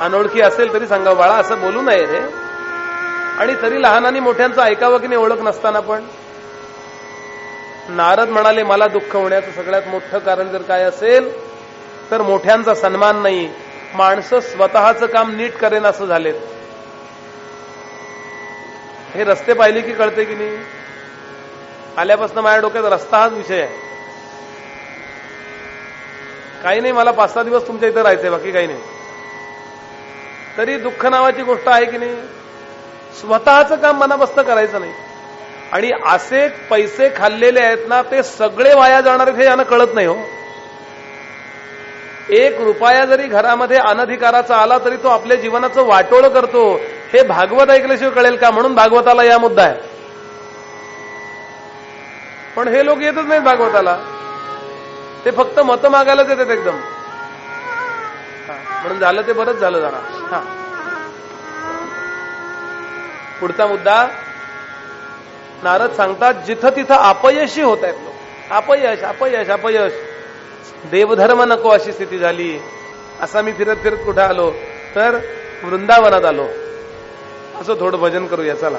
अनोळखी असेल तरी सांगा बाळा असं बोलू नये रे. आणि तरी लहान आणि मोठ्यांचं ऐकावं की नाही ओळख नसताना पण? नारद म्हणाले मला दुःख होण्याचं सगळ्यात मोठं कारण जर काय असेल तर मोठ्यांचा सन्मान नाही. माणसं स्वतःचं काम नीट करेन असं झालेत. हे रस्ते पाहिले की कळते की नाही? आल्यापासून माझ्या डोक्यात रस्ता हाच विषय आहे. काही नाही मला पाच सहा दिवस तुमच्या इथं राहायचंय बाकी काही नाही. तरी दुःख नावाची गोष्ट आहे की नाही? स्वतःचं काम मनापासून करायचं नाही. आणि असे पैसे खाल्लेले आहेत ना ते सगळे वाया जाणार हे यानं कळत नाही हो. एक रुपया जरी घरामध्ये अनधिकाराचा आला तरी तो आपल्या जीवनाचं वाटोळ करतो. हे भागवत ऐकल्याशिवाय कळेल का? म्हणून भागवताला या मुद्दा आहे. पण हे लोक येतच नाहीत भागवताला. ते फक्त मतं मागायलाच येतात एकदम. म्हणून झालं ते बरंच झालं जरा. हा. पुढचा मुद्दा नारद सांगतात जिथं तिथं अपयशी होत आहेत लोक. अपयश अपयश अपयश. देवधर्म नको अशी स्थिती झाली. असा मी फिरत फिरत कुठे आलो? तर वृंदावनात आलो. असं थोडं भजन करूया चला.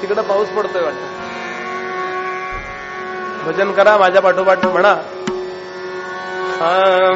तिकडं पाऊस पडतोय वाटतं. भजन करा माझ्या पाठोपाठ म्हणा. हा.